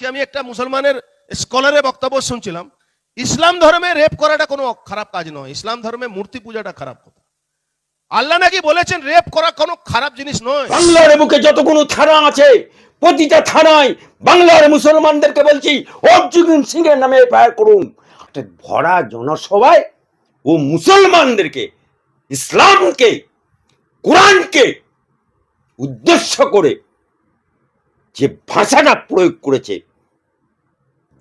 আজকে আমি একটা মুসলমানের স্কলারের বক্তব্য শুনছিলাম, ইসলাম ধর্মে রেপ করাটা কোনো খারাপ কাজ নয়, ইসলাম ধর্মে মূর্তি পূজাটা খারাপ কথা। আল্লাহ নাকি বলেছেন রেপ করা কোনো খারাপ জিনিস নয়। বাংলার বুকে যতগুলো থানা আছে, প্রতিটা থানায় বাংলার মুসলমানদেরকে বলছি, অর্জুন সিং এর নামে এফআইআর করুন। ভরা জনসভায় ও মুসলমানদেরকে, ইসলামকে, কোরআনকে উদ্দেশ্য করে যে ভাষাটা প্রয়োগ করেছে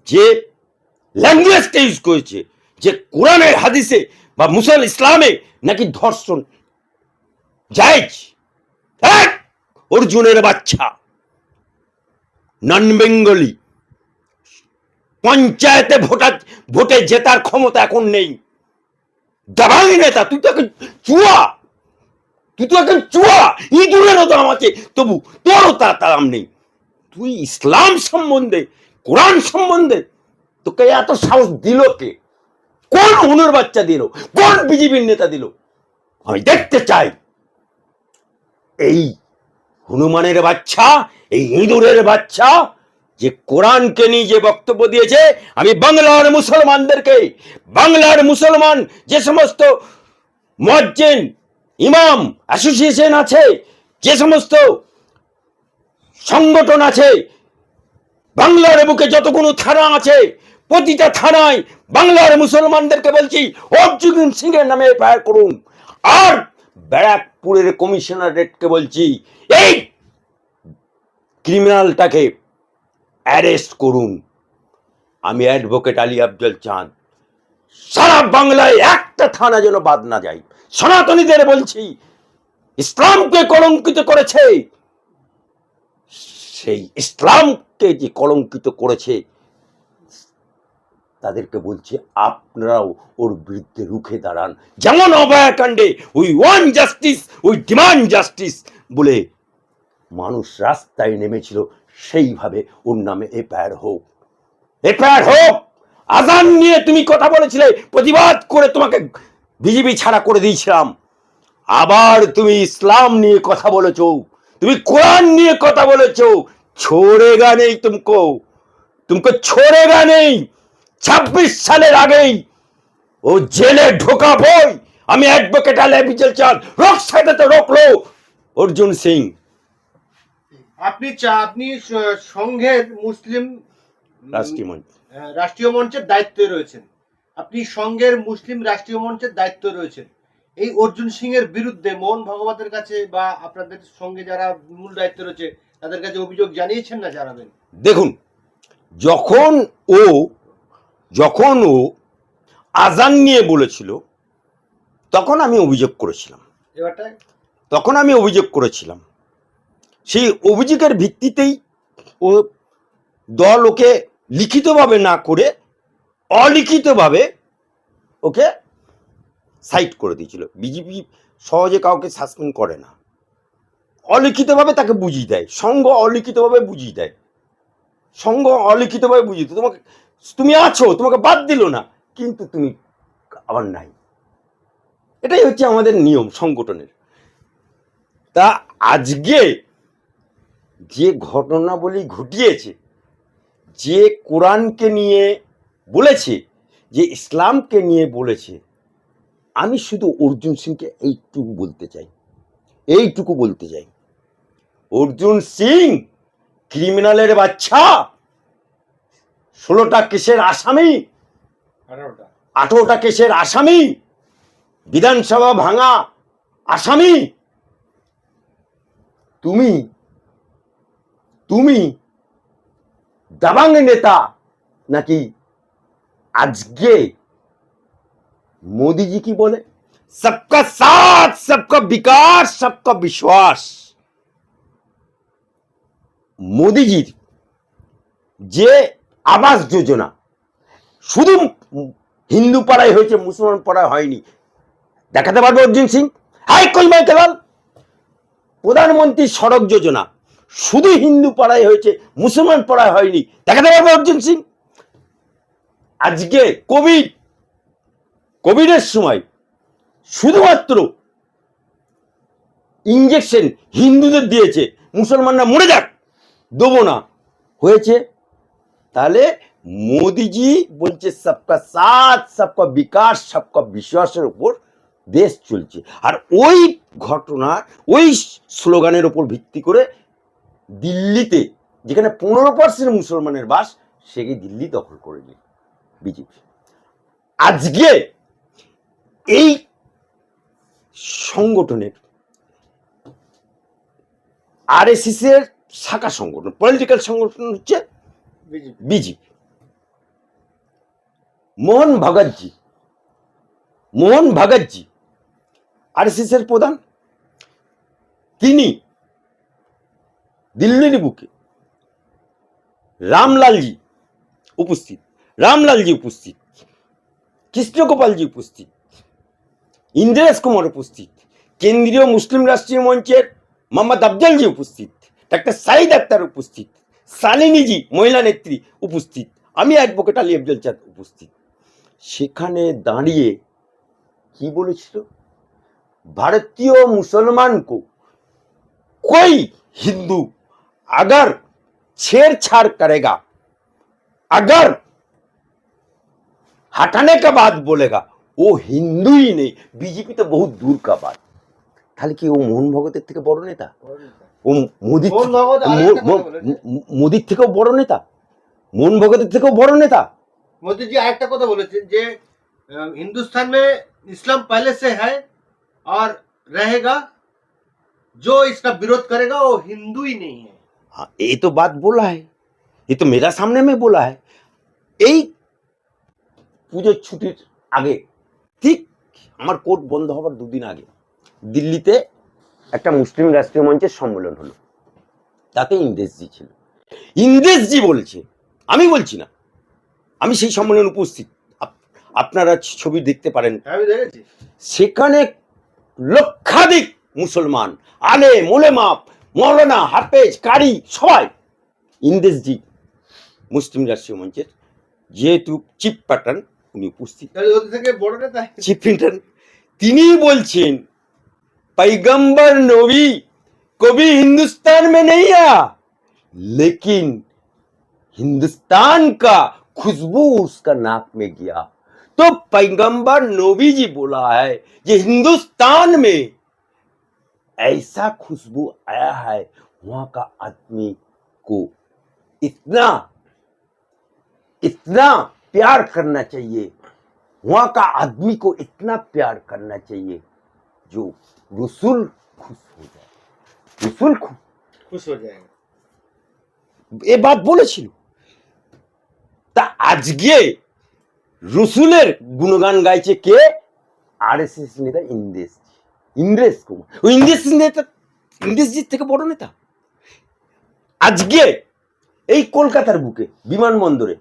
যে ল্যাঙ্গুয়েজটা ইউজ করেছে, যে কোরআনের হাদিসে বা মুসল ইসলামে নাকি ধর্ষণ। জায়েজ। অর্জুনের বাচ্চা। নন বেঙ্গলি পঞ্চায়েতে ভোটার ভোটে জেতার ক্ষমতা এখন নেই। দাবাঙি নেতা, তুই তো এখন চুয়া। তুই তো এখন চুয়া। ইঁদুরেরও দাম আছে তবু তোরও তার নেই। তুই ইসলাম সম্বন্ধে কোরআন সম্বন্ধে তোকে এত সাহস দিল কে? কোন হুনুর বাচ্চা দিল? কোন বিজেপির নেতা দিল? আমি দেখতে চাই। এই হনুমানের বাচ্চা, এই ইঁদুরের বাচ্চা যে কোরআনকে নিয়ে যে বক্তব্য দিয়েছে, আমি বাংলার মুসলমানদেরকে, বাংলার মুসলমান যে সমস্ত মজ্জেন ইমাম, অ্যাসোসিয়েশন আছে, যে সমস্ত সংগঠন আছে বাংলার বুকে যতগুলো থানা আছে, প্রতিটা থানায় বাংলার মুসলমানদেরকে বলছি অর্জুন সিং এর নামে এফআইআর করুন। আর ব্যারাকপুরের কমিশনারেটকে বলছি, এই ক্রিমিনালটাকে অ্যারেস্ট করুন। আমি অ্যাডভোকেট আলী আফজল চাঁদ। সারা বাংলায় একটা থানা যেন বাদ না যায়। সনাতনীদের বলছি, ইসলামকে কলঙ্কিত করেছে। সেই ইসলামকে যে কলঙ্কিত করেছে, তাদেরকে বলছি, আপনারাও ওর বিরুদ্ধে রুখে দাঁড়ান। যেমন অভয়াকাণ্ডে we want justice we demand justice বলে মানুষ রাস্তায় নেমেছিল, সেইভাবে ওর নামে এফআইআর হোক। এফআইআর হোক! আজান নিয়ে তুমি কথা বলেছিলে, প্রতিবাদ করে তোমাকে বিজেপি ছাড়া করে দিয়েছিলাম। আবার তুমি ইসলাম নিয়ে কথা বলেছ, তুমি কোরআন নিয়ে কথা বলেছ ছোড়েগা নেই তুমকো তুমকো ছোড়েগা নেই ছাব্বিশ সালের আগেই ও জেলে ঢোকাবই আমি অ্যাডভোকেট আলে বিজল চাঁদ। রোক সাইডে তো রোকলো অর্জুন সিং। আপনি আপনি সংঘের মুসলিম রাষ্ট্রীয় মঞ্চ। রাষ্ট্রীয় মঞ্চের দায়িত্বে রয়েছেন। আপনি সংঘের মুসলিম রাষ্ট্রীয় মঞ্চের দায়িত্ব রয়েছেন। এই অর্জুন সিং এর বিরুদ্ধে মোহন ভগবতের কাছে বা আপনাদের সঙ্গে যারা মূল দায়িত্ব রয়েছে তাদের কাছে অভিযোগ জানিয়েছেন না জানাবেন? দেখুন যখন ও যখন ও আজান নিয়ে বলেছিল তখন আমি অভিযোগ করেছিলাম। তখন আমি অভিযোগ করেছিলাম। সেই অভিযোগের ভিত্তিতেই ও দল ওকে লিখিতভাবে না করে অলিখিতভাবে ওকে সাইট করে দিয়েছিল। বিজেপি সহজে কাউকে সাসপেন্ড করে না। অলিখিতভাবে তাকে বুঝিয়ে দেয়। সংঘ অলিখিতভাবে বুঝিয়ে দেয়। সংঘ অলিখিতভাবে বুঝিয়ে দেয়। তোমাকে, তুমি আছো, তোমাকে বাদ দিল না, কিন্তু তুমি আবার নাই। এটাই হচ্ছে আমাদের নিয়ম সংগঠনের। তা আজকে যে ঘটনাবলী ঘটিয়েছে, যে কোরআনকে নিয়ে বলেছে, যে ইসলামকে নিয়ে বলেছে, আমি শুধু অর্জুন সিংকে এইটুকু বলতে চাই। এইটুকু বলতে চাই। অর্জুন সিং ক্রিমিনালের বাচ্চা। ষোলোটা কেসের আসামি আঠারোটা। কেসের আসামি বিধানসভা ভাঙা আসামি। তুমি তুমি দাবাং নেতা নাকি আজকে মোদিজি কি বলে? সবকা সাথ সবকা বিকাশ সবকা বিশ্বাস। মোদিজির যে আবাস যোজনা, শুধু হিন্দু পাড়ায় হয়েছে, মুসলমান পাড়ায় হয়নি। দেখাতে পারবে অর্জুন সিং? হাই কলমাই কেলাল প্রধানমন্ত্রী সড়ক যোজনা, শুধু হিন্দু পাড়ায় হয়েছে, মুসলমান পাড়ায় হয়নি। দেখাতে পারবে অর্জুন সিং? আজকে কোভিড, কোভিডের সময় শুধুমাত্র ইঞ্জেকশন হিন্দুদের দিয়েছে, মুসলমানরা মরে যাক। দেবো না। হয়েছে? তাহলে মোদিজি বলছে, সবকা সাথ, সবকা বিকাশ, সবকা বিশ্বাসের উপর দেশ চলছে। আর ওই ঘটনা ওই স্লোগানের উপর ভিত্তি করে দিল্লিতে, যেখানে পনেরো পার্সেন্ট মুসলমানের বাস সেকে দিল্লি দখল করে নিল বিজেপি। আজকে এই সংগঠনের আরএসএস এর শাখা সংগঠন পলিটিক্যাল সংগঠন হচ্ছে বিজেপি। মোহন ভগতজি মোহন ভগতজি আরএসএস এর প্রধান তিনি দিল্লির বুকে রামলালজি উপস্থিত রামলালজি উপস্থিত কৃষ্ণগোপালজি উপস্থিত ইন্দ্রেশ কুমার উপস্থিত কেন্দ্রীয় মুসলিম রাষ্ট্রীয় মঞ্চের মোহাম্মদ আফজলজি উপস্থিত ডাক্তার সাইদ আক্তার উপস্থিত সালিনীজি মহিলা নেত্রী উপস্থিত আমি অ্যাডভোকেট আলী আফজল চাঁদ উপস্থিত সেখানে দাঁড়িয়ে কি বলেছিল भारतीय मुसलमान को कोई हिंदू अगर छेड़छाड़ करेगा अगर हटाने का बात बोलेगा वो हिंदू ही नहीं बीजेपी तो बहुत दूर का बात তাহলে কি ও মোহন ভগতের থেকে বড় নেতা ও মোদির মোহন ভগত আরেকটা কথা বলেছে। মোদির থেকেও বড় নেতা মোহন ভগতের থেকেও বড় নেতা मोदी जी আরেকটা কথা বলেছেন যে আহ, हिंदुस्तान में इस्लाम पहले से है और रहेगा जो इसका विरोध करेगा वो हिंदू ही नहीं है हाँ, ये तो बात बोला है ये तो मेरा सामने में बोला है এই পুজোর ছুটির আগে ঠিক আমার কোর্ট বন্ধ হবার দুদিন আগে দিল্লিতে একটা মুসলিম রাষ্ট্রীয় মঞ্চের সম্মেলন হলো। তাতে ইন্দেশজি ছিল। ইন্দেশজি বলছে। আমি বলছি না। আমি সেই সম্মেলনে উপস্থিত। আপ- আপনারা ছবি দেখতে পারেন। আমি সেখানে লক্ষাধিক মুসলমান আলে মোলেমা মৌলানা হাফেজ কারি সবাই ইন্দেশজি মুসলিম রাষ্ট্রীয় মঞ্চের যেহেতু চিফ প্যাটার্ন উনি উপস্থিত। চিফ প্যাটার্ন তিনি বলছেন पैगंबर नबी कभी हिंदुस्तान में नहीं आया लेकिन हिंदुस्तान का खुशबू उसका नाक में गया। तो पैगंबर नबी जी बोला है कि हिंदुस्तान में ऐसा खुशबू आया है, वहाँ का आदमी को इतना इतना प्यार करना चाहिए, वहाँ का आदमी को इतना प्यार करना चाहिए। जो रसुल खुश हो जाए रसुल खुश খুশ হয়ে যায় এ বাত বলেছিল তা আজকে রসুলের গুণগান গাইছে কে আর এস এস নেতা ইন্দ্রেশ ইন্দ্রেশ কুমার ওই ইন্দ্রেশ নেতা ইন্দ্রেশজির থেকে বড় নেতা আজকে এই কলকাতার বুকে বিমানবন্দরে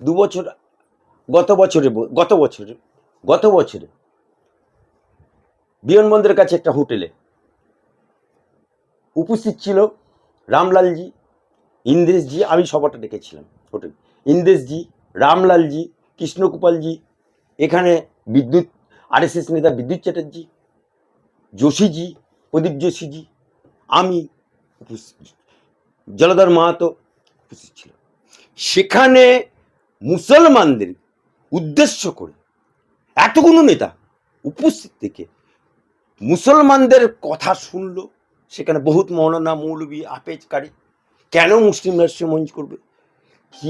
দু বছর গত বছরে ব- গত বছরে গত বছরে বিমানবন্দরের কাছে একটা হোটেলে। উপস্থিত ছিল রামলালজি, ইন্দ্রেশজি, আমি সবাটা ডেকেছিলাম হোটেল। ইন্দ্রেশজি, রামলালজি কৃষ্ণকুপালজি এখানে বিদ্যুৎ, আরএসএস নেতা বিদ্যুৎ চ্যাটার্জি, যোশীজি, প্রদীপ যোশীজি, আমি জলধর মাহাতো উপস্থিত ছিল। সেখানে মুসলমানদের উদ্দেশ্য করে এতগুলো নেতা উপস্থিত থেকে মুসলমানদের কথা শুনলো সেখানে বহুত মৌলানা মৌলবী আপেজকারী কেন মুসলিম রাষ্ট্রীয় মঞ্চ করবে? কি